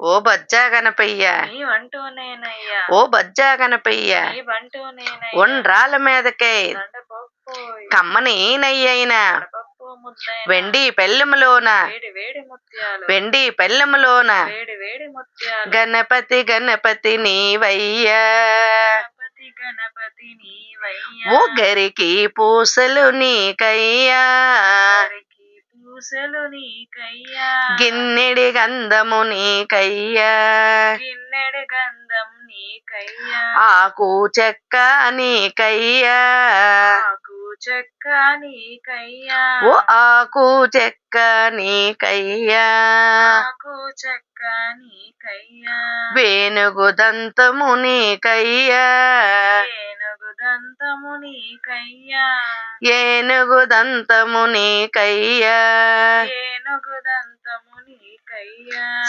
ఓ బజ్జా గణపయ్య. ఓ బజ్జా గణపయ్య. ఉండ్రాల మీదకే. కమ్మని నెయ్యైన వెండి పెళ్ళములోన. వేడి పెళ్ళములోన. గణపతి గణపతి నీవయ్యా. గణపతి గణపతి నీవయ్యా. ఓ గరికి పూసలు నీకయ్యా. పూసలు నీకయ్యా. గిన్నెడి గంధము నీకయ్యా. గిన్నెడు గంధం నీకయ్యా. ఆకు చెక్క నీకయ్యా. ఆకు చెక్క నీకయ్యా. ఓ ఆకు చెక్క నీకయ్యా. ఆకు చెక్క నీకయ్యా. వేణుగు దంతము నీకయ్యా ఏనుగు దంతము నీకయ్యా.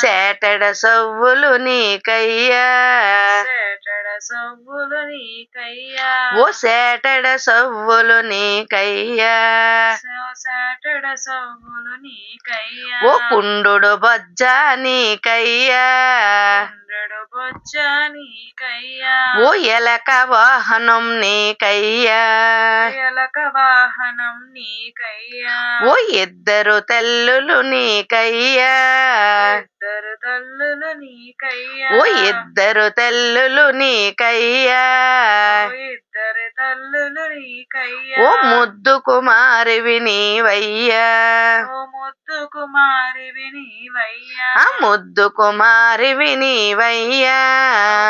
సేటడ సవ్వులు నీకయ్యా. సవ్వులు నీకయ్యా. ఓ సేటడ సవ్వులు నీకయ్యా. సేటడ సవ్వులు నీకయ్యా. ఓ కుండుడు బొజ్జ నీకయ్యా. నీకయ్యా? ఓ ఎలక వాహనం నీకయ్యా. ఎలక వాహనం నీకయ్యా. ఓ ఇద్దరు తెల్లులు నీకయ్యా. ఇద్దరు తల్లులు నీకయ్యా. ఓ ఇద్దరు తెల్లులు నీకయ్యా. ఓ ముద్దు కుమారివి నీవయ్యా. ఓ ముద్దు కుమారివి నీవయ్యా. ముద్దు కుమారివి నీవయ్యా.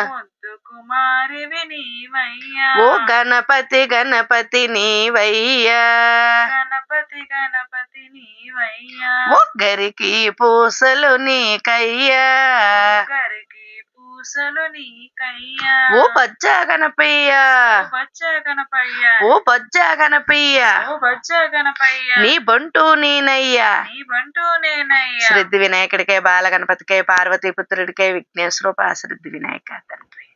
ముద్దు కుమారివి నీవయ్యా. ఓ గణపతి గణపతి నీవయ్యా. గణపతి గణపతి నీవయ్యా. ఓ గరికి పూసలు నీకయ్యా. పూసలు నీకయ్యా ఓ గణపయ్యా. ఓ బచ్చ గణపయ్య. ఓ బజ్జా గణపయ్యా. ఓ బచ్చ గణపయ్య. నీ బంటూ నేనయ్యా. నీ బంటూ నేనయ్యా. శ్రద్ధి వినాయకుడికే బాల గణపతికే పార్వతీ పుత్రుడికే విఘ్నేశ్వరూప శ్రద్ధి వినాయక తండ్రి